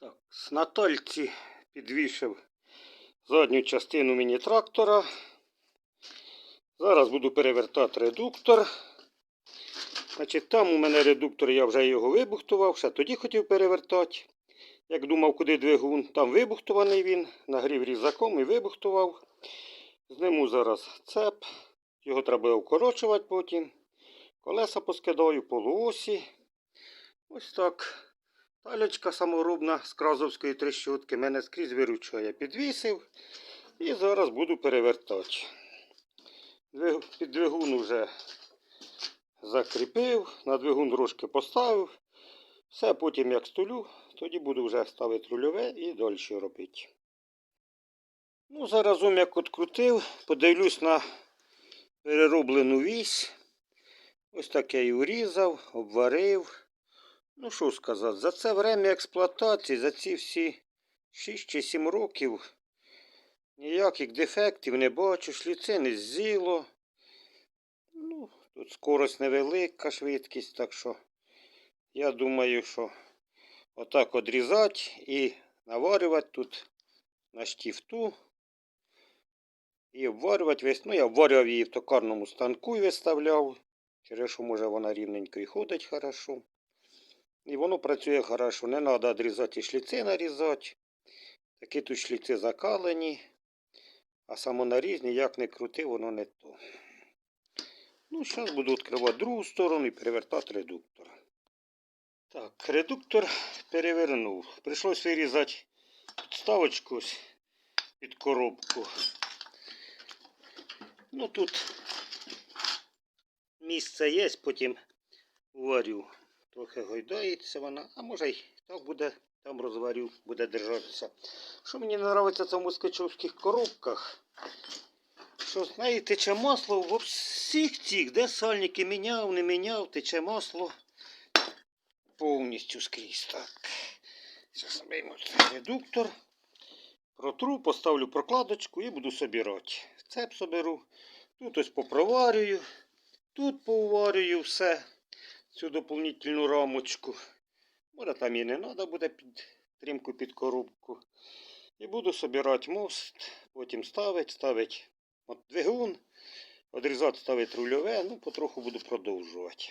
Так, на тальці підвішив задню частину міні-трактора. Зараз буду перевертати редуктор. Значить, там у мене редуктор, я вже його вибухтував, ще тоді хотів перевертати. Як думав, куди двигун, там вибухтований він, нагрів різаком і вибухтував. Зниму зараз цеп, його треба вкорочувати потім. Колеса поскидаю, полуосі. Ось так. Талечка саморобна з кразовської трещотки мене скрізь виручає. Підвісив і зараз буду перевертати. Під двигун вже закріпив, на двигун трошки поставив. Все потім як столю, тоді буду вже ставити рульове і далі робити. Ну, заразом як открутив, подивлюсь на перероблену вісь. Ось так я і урізав, обварив. Ну, що сказати, за це время експлуатації, за ці всі 6 чи 7 років ніяких дефектів не бачу, шліци не з'їло. Ну, тут скорость невелика, швидкість, так що я думаю, що отак одрізати і наварювати тут на штіфту. І обварювати весь. Ну, я обварював її в токарному станку і виставляв. Через що може вона рівненько і ходить хорошо. І воно працює хорошо. Не треба відрізати шліци нарізати. Такі тут шліци закалені. А самонаріз ніяк не крути, воно не то. Ну, зараз буду відкривати другу сторону і перевертати редуктор. Так, редуктор перевернув. Прийшлось вирізати підставочку під коробку. Ну тут місце є, потім варю. Трохи гойдається вона, а може й так буде, там розварю, буде держатися. Що мені не подобається в москачовських коробках, що з неї тече масло в всіх цих, де сальники міняв, не міняв, тече масло повністю скрізь. Так. Зараз вийму редуктор. Протру, поставлю прокладочку і буду собирати. Цеп соберу. Тут ось попроварюю. Тут поварюю все. Цю доповнительну рамочку. Може там і не треба буде підтримку під коробку. І буду собирати мост, потім ставити, ставити двигун, відрізати, ставити рульове, ну потроху буду продовжувати.